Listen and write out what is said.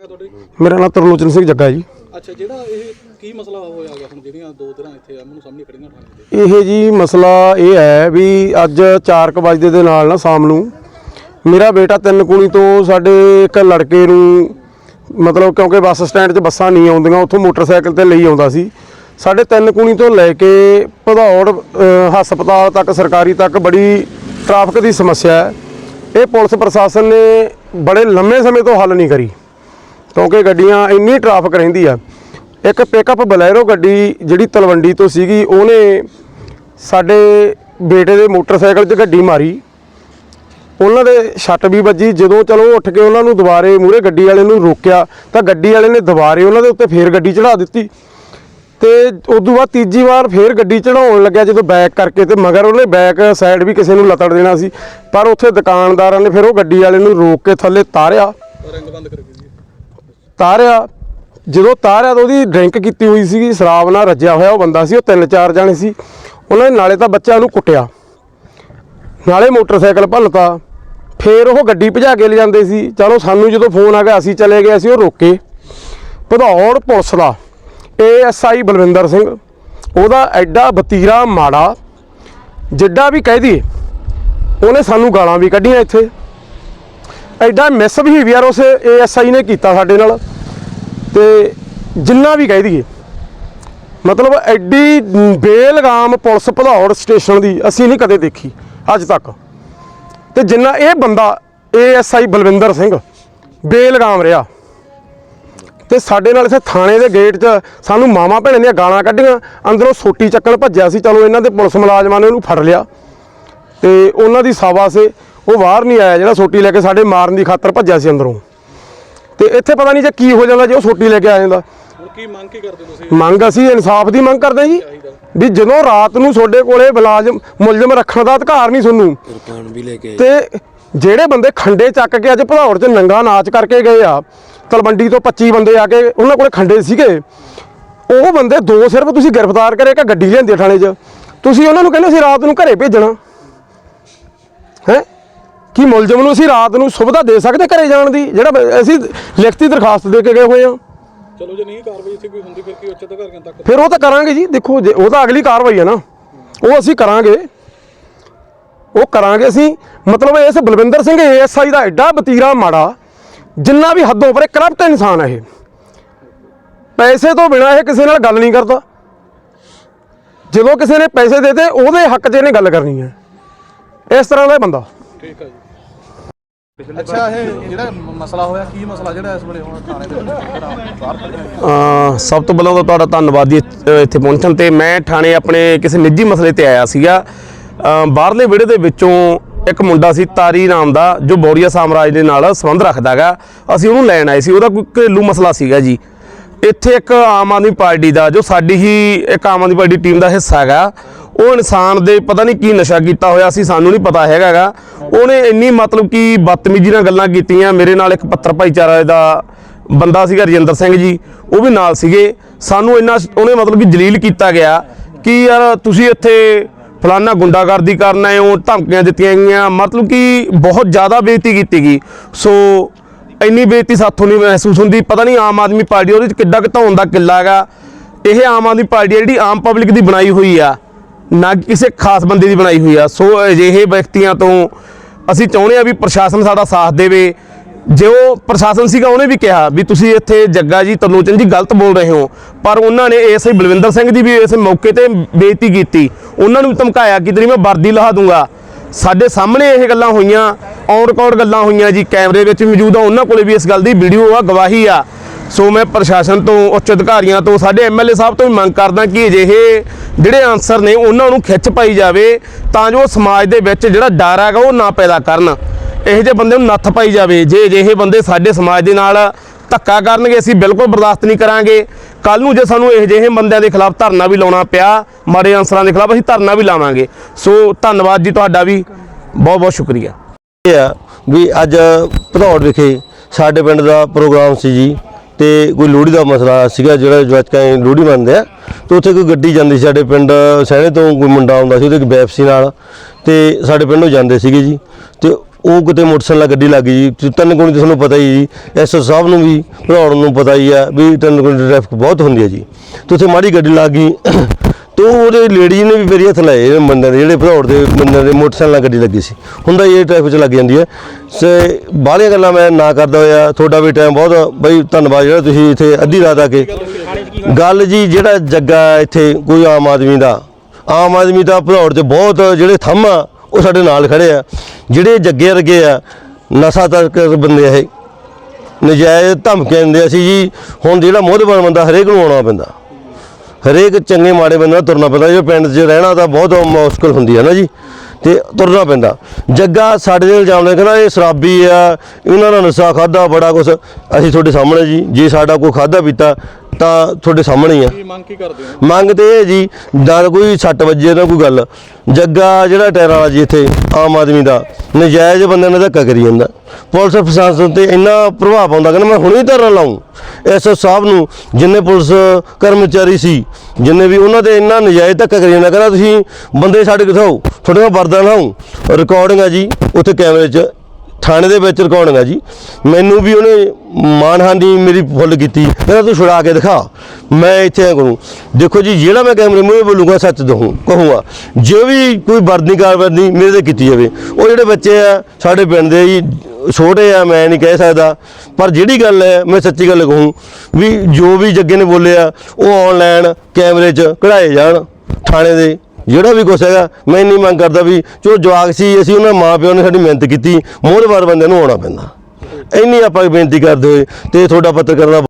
ਮੇਰਾ ਨਾਮ ਤਰਲੋਚਨ ਸਿੰਘ ਜੱਗਾ ਜੀ। ਅੱਛਾ ਜਿਹੜਾ ਇਹ ਕੀ ਮਸਲਾ ਹੋਇਆ ਗਿਆ ਹੁਣ ਜਿਹੜੀਆਂ ਦੋ ਦਿਨਾਂ ਇੱਥੇ ਆ ਮੈਨੂੰ ਸਾਹਮਣੇ ਖੜੀਆਂ ਥਾਣੇ ਇਹ ਜੀ ਮਸਲਾ ਇਹ ਹੈ ਵੀ ਅੱਜ 4:00 ਵਜੇ ਦੇ ਨਾਲ ਨਾ ਸ਼ਾਮ ਨੂੰ ਮੇਰਾ ਬੇਟਾ ਤਿੰਨ ਕੁਣੀ ਤੋਂ ਸਾਡੇ ਇੱਕ ਲੜਕੇ ਨੂੰ ਮਤਲਬ ਕਿਉਂਕਿ ਬੱਸ ਸਟੈਂਡ 'ਚ ਬੱਸਾਂ ਨਹੀਂ ਆਉਂਦੀਆਂ ਉੱਥੋਂ ਮੋਟਰਸਾਈਕਲ ਤੇ ਲਈ ਆਉਂਦਾ ਸੀ। ਸਾਡੇ ਤਿੰਨ ਕੁਣੀ ਤੋਂ ਲੈ ਕੇ ਭਦੌੜ ਹਸਪਤਾਲ ਤੱਕ ਸਰਕਾਰੀ ਤੱਕ ਬੜੀ ਟ੍ਰੈਫਿਕ ਦੀ ਸਮੱਸਿਆ ਹੈ। ਇਹ ਪੁਲਿਸ ਪ੍ਰਸ਼ਾਸਨ ਨੇ ਬੜੇ ਲੰਮੇ ਸਮੇਂ ਤੋਂ ਹੱਲ ਨਹੀਂ ਕਰੀ। ਕਿਉਂਕਿ ਗੱਡੀਆਂ ਇੰਨੀ ਟ੍ਰੈਫਿਕ ਰਹਿੰਦੀ ਆ। ਇੱਕ ਪਿਕਅਪ ਬਲੈਰੋ ਗੱਡੀ ਜਿਹੜੀ ਤਲਵੰਡੀ ਤੋਂ ਸੀਗੀ, ਉਹਨੇ ਸਾਡੇ ਬੇਟੇ ਦੇ ਮੋਟਰਸਾਈਕਲ 'ਚ ਗੱਡੀ ਮਾਰੀ। ਉਹਨਾਂ ਦੇ ਛੱਟ ਵੀ ਵੱਜੀ। ਜਦੋਂ ਚਲੋ ਉੱਠ ਕੇ ਉਹਨਾਂ ਨੂੰ ਦੁਬਾਰੇ ਮੂਰੇ ਗੱਡੀ ਵਾਲੇ ਨੂੰ ਰੋਕਿਆ, ਤਾਂ ਗੱਡੀ ਵਾਲੇ ਨੇ ਦੁਬਾਰੇ ਉਹਨਾਂ ਦੇ ਉੱਤੇ ਫੇਰ ਗੱਡੀ ਚੜਾ ਦਿੱਤੀ। ਤੇ ਤੋਂ ਬਾਅਦ ਤੀਜੀ ਵਾਰ ਫੇਰ ਗੱਡੀ ਚੜਾਉਣ ਲੱਗਿਆ ਜਦੋਂ ਬੈਕ ਕਰਕੇ ਤੇ ਮਗਰ ਉਹਨੇ ਬੈਕ ਸਾਈਡ ਵੀ ਕਿਸੇ ਨੂੰ ਲਤੜ ਦੇਣਾ ਸੀ। ਪਰ ਉੱਥੇ ਦੁਕਾਨਦਾਰਾਂ ਨੇ ਫਿਰ ਉਹ ਗੱਡੀ ਵਾਲੇ ਨੂੰ ਰੋਕ ਕੇ ਥੱਲੇ ਤਾਰਿਆ। ਰਿੰਗ ਬੰਦ ਕਰਕੇ। ਤਾਰਿਆ, ਜਦੋਂ ਤਾਰਿਆ ਤਾਂ ਉਹਦੀ ਡਰਿੰਕ ਕੀਤੀ ਹੋਈ ਸੀਗੀ, ਸ਼ਰਾਬ ਨਾਲ ਰੱਜਿਆ ਹੋਇਆ ਉਹ ਬੰਦਾ ਸੀ, ਉਹ ਤਿੰਨ ਚਾਰ ਜਾਣੇ ਸੀ। ਉਹਨਾਂ ਨੇ ਨਾਲੇ ਤਾਂ ਬੱਚਿਆਂ ਨੂੰ ਕੁੱਟਿਆ। ਨਾਲੇ ਮੋਟਰਸਾਈਕਲ ਭੰਨਤਾ। ਫੇਰ ਉਹ ਗੱਡੀ ਭਜਾ ਕੇ ਲੈ ਜਾਂਦੇ ਸੀ। ਚਲੋ ਸਾਨੂੰ ਜਦੋਂ ਫੋਨ ਆ ਗਿਆ, ਅਸੀਂ ਚਲੇ ਗਏ, ਅਸੀਂ ਉਹ ਰੋਕੇ। ਭਦੌੜ ਪੁਲਿਸ ਦਾ ਏਐਸਆਈ ਬਲਵਿੰਦਰ ਸਿੰਘ। ਉਹਦਾ ਐਡਾ ਬਤੀਰਾ ਮਾੜਾ, ਜਿੱਡਾ ਵੀ ਕਹਿ ਦਈਏ, ਉਹਨੇ ਸਾਨੂੰ ਗਾਲਾਂ ਵੀ ਕੱਢੀਆਂ ਇੱਥੇ। ਐਡਾ ਮਿਸ ਬਿਹੇਵੀਅਰ ਉਸ ਏਐਸਆਈ ਨੇ ਕੀਤਾ ਸਾਡੇ ਨਾਲ। ਤੇ ਜਿੰਨਾ ਵੀ ਕਹਿ ਦਈਏ, ਮਤਲਬ ਐਡੀ ਬੇਲਗਾਮ ਪੁਲਿਸ ਭਦੌੜ ਸਟੇਸ਼ਨ ਦੀ ਅਸੀਂ ਨਹੀਂ ਕਦੇ ਦੇਖੀ ਅੱਜ ਤੱਕ। ਤੇ ਜਿੰਨਾ ਇਹ ਬੰਦਾ ਏਐਸਆਈ ਬਲਵਿੰਦਰ ਸਿੰਘ ਬੇਲਗਾਮ ਰਿਹਾ, ਤੇ ਸਾਡੇ ਨਾਲ ਇੱਥੇ ਥਾਣੇ ਦੇ ਗੇਟ 'ਚ ਸਾਨੂੰ ਮਾਮਾ ਭੈਣੇ ਦੀਆਂ ਗਾਲਾਂ ਕੱਢੀਆਂ, ਅੰਦਰੋਂ ਸੋਟੀ ਚੱਕਣ ਭੱਜਿਆ ਸੀ, ਚਲੋ ਇਹਨਾਂ ਦੇ ਪੁਲਿਸ ਮੁਲਾਜ਼ਮਾਂ ਨੇ ਉਹਨੂੰ ਫੜ ਲਿਆ। ਤੇ ਉਹਨਾਂ ਦੀ ਸਾਵਾਸੇ ਉਹ ਬਾਹਰ ਨਹੀਂ ਆਇਆ ਜਿਹੜਾ ਸੋਟੀ ਲੈ ਕੇ ਸਾਡੇ ਮਾਰਨ ਦੀ ਖਾਤਰ ਭੱਜਿਆ ਸੀ ਅੰਦਰੋਂ। ਤੇ ਇੱਥੇ ਪਤਾ ਨਹੀਂ ਜੇ ਕੀ ਹੋ ਜਾਂਦਾ ਜੇ ਉਹ ਸੋਟੀ ਲੈ ਕੇ ਆ ਜਾਂਦਾ। ਹੁਣ ਕੀ ਮੰਗ ਕੀ ਕਰਦੇ ਤੁਸੀਂ? ਮੰਗ ਅਸੀਂ ਇਨਸਾਫ ਦੀ ਮੰਗ ਕਰਦੇ ਜੀ ਵੀ ਜਦੋਂ ਰਾਤ ਨੂੰ ਤੁਹਾਡੇ ਕੋਲੇ ਮੁਲਾਜ਼ਮ ਮੁਲਜ਼ਮ ਰੱਖਣ ਦਾ ਅਧਿਕਾਰ ਨਹੀਂ ਤੁਹਾਨੂੰ ਕਿਰਪਾਨ ਵੀ ਲੈ ਕੇ ਆਏ। ਤੇ ਜਿਹੜੇ ਬੰਦੇ ਖੰਡੇ ਚੱਕ ਕੇ ਅੱਜ ਭਦੌੜ 'ਚ ਨੰਗਾ ਨਾਚ ਕਰਕੇ ਗਏ ਆ ਤਲਵੰਡੀ ਤੋਂ 25 ਬੰਦੇ ਆ ਕੇ ਉਹਨਾਂ ਕੋਲੇ ਖੰਡੇ ਸੀਗੇ ਉਹ ਬੰਦੇ ਦੋ ਸਿਰਫ ਤੁਸੀਂ ਗ੍ਰਿਫਤਾਰ ਕਰੇ ਕਿ ਗੱਡੀ ਲਿਆਂਦੀ ਥਾਣੇ 'ਚ ਤੁਸੀਂ ਉਹਨਾਂ ਨੂੰ ਕਹਿੰਦੇ ਸੀ ਰਾਤ ਨੂੰ ਘਰੇ ਭੇਜਣਾ। ਹੈ? ਕੀ ਮੁਲਜ਼ਮ ਨੂੰ ਅਸੀਂ ਰਾਤ ਨੂੰ ਸੁਵਿਧਾ ਦੇ ਸਕਦੇ ਘਰੇ ਜਾਣ ਦੀ? ਜਿਹੜਾ ਅਸੀਂ ਲਿਖਤੀ ਦਰਖਾਸਤ ਦੇ ਕੇ ਗਏ ਹੋਏ ਆ ਚਲੋ ਜੇ ਨਹੀਂ ਕਾਰਵਾਈ ਇੱਥੇ ਕੋਈ ਹੁੰਦੀ ਫਿਰ ਕੀ ਉੱਚ ਅਧਿਕਾਰੀਆਂ ਤੱਕ ਫਿਰ ਉਹ ਤਾਂ ਕਰਾਂਗੇ ਜੀ। ਦੇਖੋ ਉਹ ਤਾਂ ਅਗਲੀ ਕਾਰਵਾਈ ਹੈ ਨਾ। ਉਹ ਅਸੀਂ ਕਰਾਂਗੇ। ਉਹ ਕਰਾਂਗੇ ਅਸੀਂ। ਮਤਲਬ ਇਸ ਬਲਵਿੰਦਰ ਸਿੰਘ ਏਐਸਆਈ ਦਾ ਐਡਾ ਬਤੀਰਾ ਮਾੜਾ ਜਿੰਨਾ ਵੀ ਹੱਦੋਂ ਪਰੇ ਕਰਪਟ ਇਨਸਾਨ ਹੈ ਇਹ। ਪੈਸੇ ਤੋਂ ਬਿਨਾ ਇਹ ਕਿਸੇ ਨਾਲ ਗੱਲ ਨਹੀਂ ਕਰਦਾ। ਜਦੋਂ ਕਿਸੇ ਨੇ ਪੈਸੇ ਦੇਤੇ ਉਹਦੇ ਹੱਕ 'ਚ ਇਹਨੇ ਗੱਲ ਕਰਨੀ ਹੈ। ਇਸ ਤਰ੍ਹਾਂ ਦਾ ਬੰਦਾ। ਠੀਕ ਹੈ ਜੀ। ਅੱਛਾ ਇਹ ਜਿਹੜਾ ਮਸਲਾ ਹੋਇਆ ਕੀ ਮਸਲਾ ਜਿਹੜਾ ਇਸ ਵੇਲੇ ਹੁਣ ਥਾਣੇ ਦੇ ਵਿੱਚ ਬਾਹਰ ਖੜੀਆਂ ਅ, ਸਭ ਤੋਂ ਪਹਿਲਾਂ ਤਾਂ ਤੁਹਾਡਾ ਧੰਨਵਾਦ ਜੀ ਇੱਥੇ ਇੱਥੇ ਪਹੁੰਚਣ ਤੇ। ਮੈਂ ਥਾਣੇ ਆਪਣੇ ਕਿਸੇ ਨਿੱਜੀ ਮਸਲੇ ਤੇ ਆਇਆ ਸੀਗਾ। ਬਾਹਰਲੇ ਵਿਹੜੇ ਦੇ ਵਿੱਚੋਂ ਇੱਕ ਮੁੰਡਾ ਸੀ ਤਾਰੀ ਨਾਮ ਦਾ ਜੋ ਬੌਰੀਆ ਸਾਮਰਾਜ ਦੇ ਨਾਲ ਸੰਬੰਧ ਰੱਖਦਾਗਾ ਅਸੀਂ ਉਹਨੂੰ ਲੈਣ ਆਏ ਸੀ। ਉਹਦਾ ਕੋਈ ਘਰੇਲੂ ਮਸਲਾ ਸੀਗਾ ਜੀ। ਇੱਥੇ ਇੱਕ ਆਮ ਆਦਮੀ ਪਾਰਟੀ ਦਾ ਜੋ ਸਾਡੀ ਹੀ ਇੱਕ ਆਮ ਆਦਮੀ ਪਾਰਟੀ ਟੀਮ ਦਾ ਹਿੱਸਾ ਹੈਗਾ। ਉਹ ਇਨਸਾਨ ਦੇ ਪਤਾ ਨਹੀਂ ਕੀ ਨਸ਼ਾ ਕੀਤਾ ਹੋਇਆ ਸੀ, ਸਾਨੂੰ ਨਹੀਂ ਪਤਾ ਹੈਗਾਗਾ ਉਹਨੇ ਇੰਨੀ ਮਤਲਬ ਕਿ ਬਦਤਮੀਜ਼ੀ ਨਾਲ ਗੱਲਾਂ ਕੀਤੀਆਂ। ਮੇਰੇ ਨਾਲ ਇੱਕ ਪੱਤਰ ਭਾਈਚਾਰਾ ਦਾ ਬੰਦਾ ਸੀਗਾ ਰਜਿੰਦਰ ਸਿੰਘ ਜੀ, ਉਹ ਵੀ ਨਾਲ ਸੀਗੇ। ਸਾਨੂੰ ਇੰਨਾ ਉਹਨੇ ਮਤਲਬ ਕਿ ਜਲੀਲ ਕੀਤਾ ਗਿਆ ਕਿ ਯਾਰ ਤੁਸੀਂ ਇੱਥੇ ਫਲਾਨਾ ਗੁੰਡਾਗਰਦੀ ਕਰਨ ਆਏ ਹੋ, ਧਮਕੀਆਂ ਦਿੱਤੀਆਂ ਗਈਆਂ। ਮਤਲਬ ਕਿ ਬਹੁਤ ਜ਼ਿਆਦਾ ਬੇਇੱਜ਼ਤੀ ਕੀਤੀ ਗਈ। ਸੋ ਇੰਨੀ ਬੇਇੱਜ਼ਤੀ ਸਾਥੋਂ ਨਹੀਂ ਮਹਿਸੂਸ ਹੁੰਦੀ। ਪਤਾ ਨਹੀਂ ਆਮ ਆਦਮੀ ਪਾਰਟੀ ਉਹਦੇ ਚ ਕਿੱਡਾ ਘਟਾਉਣ ਦਾ ਕਿੱਲਾ ਹੈਗਾ। ਇਹ ਆਮ ਆਦਮੀ ਪਾਰਟੀ ਆ ਜਿਹੜੀ ਆਮ ਪਬਲਿਕ ਦੀ ਬਣਾਈ ਹੋਈ ਆ। ਨਾ ਕਿ ਕਿਸੇ ਖਾਸ ਬੰਦੇ ਦੀ ਬਣਾਈ ਹੋਈ ਆ। ਸੋ ਅਜਿਹੇ ਵਿਅਕਤੀਆਂ ਤੋਂ ਅਸੀਂ ਚਾਹੁੰਦੇ ਆ ਵੀ ਪ੍ਰਸ਼ਾਸਨ ਸਾਡਾ ਸਾਥ ਦੇਵੇ। ਜੋ ਪ੍ਰਸ਼ਾਸਨ ਸੀਗਾ, ਉਹਨੇ ਵੀ ਕਿਹਾ ਵੀ ਤੁਸੀਂ ਇੱਥੇ ਜੱਗਾ ਜੀ ਤਰਲੋਚਨ ਜੀ ਗਲਤ ਬੋਲ ਰਹੇ ਹੋ। ਪਰ ਉਹਨਾਂ ਨੇ ਐਸਆਈ ਬਲਵਿੰਦਰ ਸਿੰਘ ਦੀ ਵੀ ਇਸ ਮੌਕੇ ਤੇ ਬੇਇੱਜ਼ਤੀ ਕੀਤੀ। ਉਹਨਾਂ ਨੂੰ ਵੀ ਧਮਕਾਇਆ ਕਿ ਤੇਰੀ ਮੈਂ ਵਰਦੀ ਲਾਹ ਦੂੰਗਾ। ਸਾਡੇ ਸਾਹਮਣੇ ਇਹ ਗੱਲਾਂ ਹੋਈਆਂ ਔਨ ਰਿਕਾਰਡ ਗੱਲਾਂ ਹੋਈਆਂ ਜੀ। ਕੈਮਰੇ ਵਿੱਚ ਮੌਜੂਦ ਆ। ਉਹਨਾਂ ਕੋਲੇ ਵੀ ਇਸ ਗੱਲ ਦੀ ਵੀਡੀਓ ਆ, ਗਵਾਹੀ ਆ। ਸੋ ਮੈਂ ਪ੍ਰਸ਼ਾਸਨ ਤੋਂ, ਉੱਚ ਅਧਿਕਾਰੀਆਂ ਤੋਂ, ਸਾਡੇ ਐਮਐਲਏ ਸਾਹਿਬ ਤੋਂ ਵੀ ਮੰਗ ਕਰਦਾ ਕਿ ਅਜਿਹੇ ਜਿਹੜੇ ਆਨਸਰ ਨੇ, ਉਹਨਾਂ ਨੂੰ ਖਿੱਚ ਪਾਈ ਜਾਵੇ ਤਾਂ ਜੋ ਸਮਾਜ ਦੇ ਵਿੱਚ ਜਿਹੜਾ ਡਰ ਹੈਗਾ ਉਹ ਨਾ ਪੈਦਾ ਕਰਨ। ਇਹੋ ਜਿਹੇ ਬੰਦੇ ਨੂੰ ਨੱਥ ਪਾਈ ਜਾਵੇ। ਜੇ ਅਜਿਹੇ ਬੰਦੇ ਸਾਡੇ ਸਮਾਜ ਦੇ ਨਾਲ ਧੱਕਾ ਕਰਨਗੇ, ਅਸੀਂ ਬਿਲਕੁਲ ਬਰਦਾਸ਼ਤ ਨਹੀਂ ਕਰਾਂਗੇ। ਕੱਲ ਨੂੰ ਜੇ ਸਾਨੂੰ ਇਹੋ ਜਿਹੇ ਬੰਦਿਆਂ ਦੇ ਖਿਲਾਫ ਧਰਨਾ ਵੀ ਲਾਉਣਾ ਪਿਆ, ਮਾੜੇ ਅਨਸਰਾਂ ਦੇ ਖਿਲਾਫ ਅਸੀਂ ਧਰਨਾ ਵੀ ਲਾਵਾਂਗੇ। ਸੋ ਧੰਨਵਾਦ ਜੀ ਤੁਹਾਡਾ ਵੀ। ਬਹੁਤ ਬਹੁਤ ਸ਼ੁਕਰੀਆ। ਇਹ ਆ ਵੀ ਅੱਜ ਭਦੌੜ ਵਿਖੇ ਸਾਡੇ ਪਿੰਡ ਦਾ ਪ੍ਰੋਗਰਾਮ ਸੀ ਜੀ। ਤੇ ਕੋਈ ਲੋਹੜੀ ਦਾ ਮਸਲਾ ਸੀਗਾ ਜਿਹੜਾ ਜਵਾਕਾਂ ਲੋਹੜੀ ਮੰਨਦੇ ਆ, ਤੇ ਉੱਥੇ ਕੋਈ ਗੱਡੀ ਜਾਂਦੀ ਸੀ ਸਾਡੇ ਪਿੰਡ ਸਹਿਣੇ ਤੋਂ, ਕੋਈ ਮੁੰਡਾ ਆਉਂਦਾ ਸੀ ਉਹਦੇ ਇੱਕ ਬੈਫਸੀ ਨਾਲ, ਤੇ ਸਾਡੇ ਪਿੰਡੋਂ ਜਾਂਦੇ ਸੀਗੇ ਜੀ, ਤੇ ਉਹ ਕਿਤੇ ਮੋਟਰਸਾਈਕਲ ਗੱਡੀ ਲੱਗ ਗਈ ਜੀ ਤਿੰਨ ਗੁਣੀ ਤੁਹਾਨੂੰ ਪਤਾ ਹੀ ਜੀ ਐਸਓ ਸਾਹਿਬ ਨੂੰ ਵੀ ਭਰੌੜ ਨੂੰ ਪਤਾ ਹੀ ਆ ਵੀ ਤਿੰਨ ਗੁਣੀ ਟ੍ਰੈਫਿਕ ਬਹੁਤ ਹੁੰਦੀ ਹੈ ਜੀ, ਤੇ ਉੱਥੇ ਮਾੜੀ ਗੱਡੀ ਲੱਗ ਗਈ ਤੇ ਉਹਦੇ ਲੇਡੀ ਨੇ ਵੀ ਮੇਰੇ ਹੱਥ ਲਾਏ ਇਹ ਬੰਦੇ ਦੇ, ਜਿਹੜੇ ਭਰੌੜ ਦੇ ਬੰਦੇ ਦੇ ਮੋਟਰਸਾਈਕਲ ਨਾਲ ਗੱਡੀ ਲੱਗੀ ਸੀ। ਹੁੰਦਾ ਹੀ ਇਹ ਟ੍ਰੈਫਿਕ 'ਚ ਲੱਗ ਜਾਂਦੀ ਹੈ। ਸੇ, ਬਾਹਲੀਆਂ ਗੱਲਾਂ ਮੈਂ ਨਾ ਕਰਦਾ ਹੋਇਆ, ਤੁਹਾਡਾ ਵੀ ਟਾਈਮ ਬਹੁਤ ਬਈ ਧੰਨਵਾਦ ਜਿਹੜਾ ਤੁਸੀਂ ਇੱਥੇ ਅੱਧੀ ਰਾਤ ਆ ਕੇ ਗੱਲ ਜੀ, ਜਿਹੜਾ ਜੱਗਾ ਇੱਥੇ, ਕੋਈ ਆਮ ਆਦਮੀ ਦਾ। ਆਮ ਆਦਮੀ ਦਾ ਭਰੌੜ 'ਚ ਬਹੁਤ ਜਿਹੜੇ ਥੰਮ ਆ, ਉਹ ਸਾਡੇ ਨਾਲ ਖੜੇ ਆ। ਜਿਹੜੇ ਜੱਗੇ ਵਰਗੇ ਆ, ਨਸ਼ਾ ਤਸਕ ਬੰਦੇ ਆ ਇਹ। ਨਜਾਇਜ਼ ਧਮਕੀਆਂ ਦਿੰਦੇ ਅਸੀਂ ਜੀ। ਹੁਣ ਜਿਹੜਾ ਮੋਹਦਵਾਰ ਬੰਦਾ ਹਰੇਕ ਨੂੰ ਆਉਣਾ ਪੈਂਦਾ। ਹਰੇਕ ਚੰਗੇ ਮਾੜੇ ਬੰਦੇ ਨਾਲ ਤੁਰਨਾ ਪੈਂਦਾ। ਜੇ ਪਿੰਡ 'ਚ ਰਹਿਣਾ ਤਾਂ ਬਹੁਤ ਮੁਸ਼ਕਲ ਹੁੰਦੀ ਹੈ ਨਾ ਜੀ, ਤੇ ਤੁਰਨਾ ਪੈਂਦਾ। ਜੱਗਾ ਸਾਡੇ ਦੇ ਇਲਜ਼ਾਮ ਨੇ ਕਹਿੰਦਾ, ਇਹ ਸ਼ਰਾਬੀ ਆ, ਇਹਨਾਂ ਨਾਲ ਨਸ਼ਾ ਖਾਦਾ ਬੜਾ ਕੁਛ। ਅਸੀਂ ਤੁਹਾਡੇ ਸਾਹਮਣੇ ਜੀ, ਜੇ ਸਾਡਾ ਕੋਈ ਖਾਦਾ ਪੀਤਾ ਤਾਂ ਤੁਹਾਡੇ ਸਾਹਮਣੇ ਹੀ ਆ। ਕੀ ਮੰਗ ਕੀ ਕਰਦੇ ਹੋ? ਮੰਗ ਤੇ ਇਹ ਜੀ ਨਾ ਕੋਈ ਸੱਟ ਵੱਜੇ ਨਾ ਕੋਈ ਗੱਲ। ਜੱਗਾ ਜਿਹੜਾ ਟਾਇਰਾਂ ਵਾਲਾ ਜੀ ਇੱਥੇ ਆਮ ਆਦਮੀ ਦਾ ਨਜਾਇਜ਼ ਬੰਦੇ ਨਾਲ ਧੱਕਾ ਕਰੀ ਜਾਂਦਾ। ਪੁਲਿਸ ਪ੍ਰਸ਼ਾਸਨ ਤੇ ਇੰਨਾ ਪ੍ਰਭਾਵ ਪਾਉਂਦਾ ਕਹਿੰਦਾ ਮੈਂ ਹੁਣੇ ਧਰਨਾ ਲਾਉਂ ਐਸਓ ਸਾਹਿਬ ਨੂੰ ਜਿੰਨੇ ਪੁਲਿਸ ਕਰਮਚਾਰੀ ਸੀ ਜਿੰਨੇ ਵੀ ਉਹਨਾਂ ਤੇ ਇੰਨਾ ਨਜਾਇਜ਼ ਧੱਕਾ ਕਰੀ ਜਾਂਦਾ ਕਹਿੰਦਾ ਤੁਸੀਂ ਬੰਦੇ ਸਾਡੇ ਕਿੱਥੋਂ ਤੁਹਾਡੇ ਕੋਲ ਵਰਦਾ ਲਾਉਂ ਰਿਕਾਰਡਿੰਗ ਆ ਜੀ ਉੱਥੇ ਕੈਮਰੇ 'ਚ ਥਾਣੇ ਦੇ ਵਿੱਚ ਰਿਕਾਰਡਿੰਗ ਆ ਜੀ। ਮੈਨੂੰ ਵੀ ਉਹਨੇ ਮਾਨਹਾਨੀ ਮੇਰੀ ਫੁੱਲ ਕੀਤੀ। ਕਹਿੰਦਾ ਤੂੰ ਛੁਡਾ ਕੇ ਦਿਖਾ। ਮੈਂ ਇੱਥੇ ਐਂ ਕਰੂੰ। ਦੇਖੋ ਜੀ, ਜਿਹੜਾ ਮੈਂ ਕੈਮਰੇ ਮੂਹਰੇ ਬੋਲੂੰਗਾ, ਸੱਚ ਦਹੂੰ ਕਹੂੰਗਾ। ਜੇ ਵੀ ਕੋਈ ਵਰਦੀ ਕਾਰਵਾਈ ਮੇਰੇ ਤੇ ਕੀਤੀ ਜਾਵੇ। ਉਹ ਜਿਹੜੇ ਬੱਚੇ ਆ, ਸਾਡੇ ਪਿੰਡ ਦੇ ਜੀ, ਛੋਟੇ ਆ, ਮੈਂ ਨਹੀਂ ਕਹਿ ਸਕਦਾ। ਪਰ ਜਿਹੜੀ ਗੱਲ ਹੈ, ਮੈਂ ਸੱਚੀ ਗੱਲ ਕਹੂੰ ਵੀ ਜੋ ਵੀ ਜੱਗੇ ਨੇ ਬੋਲਿਆ, ਉਹ ਆਨਲਾਈਨ ਕੈਮਰੇ 'ਚ ਕਢਾਏ ਜਾਣ, ਥਾਣੇ ਦੇ। ਜਿਹੜਾ ਵੀ ਕੁਛ ਹੈਗਾ, ਮੈਂ ਇੰਨੀ ਮੰਗ ਕਰਦਾ ਵੀ ਜੋ ਜਵਾਕ ਸੀ, ਅਸੀਂ ਉਹਨਾਂ ਮਾਂ ਪਿਓ ਨੇ ਸਾਡੀ ਮਿਹਨਤ ਕੀਤੀ ਮੋਹਰਵਾਰ ਬੰਦਿਆਂ ਨੂੰ ਆਉਣਾ ਪੈਂਦਾ। ਇੰਨੀ ਆਪਾਂ ਬੇਨਤੀ ਕਰਦੇ ਹੋਏ ਤੇ ਤੁਹਾਡਾ ਪੱਤਰਕਾਰ ਦਾ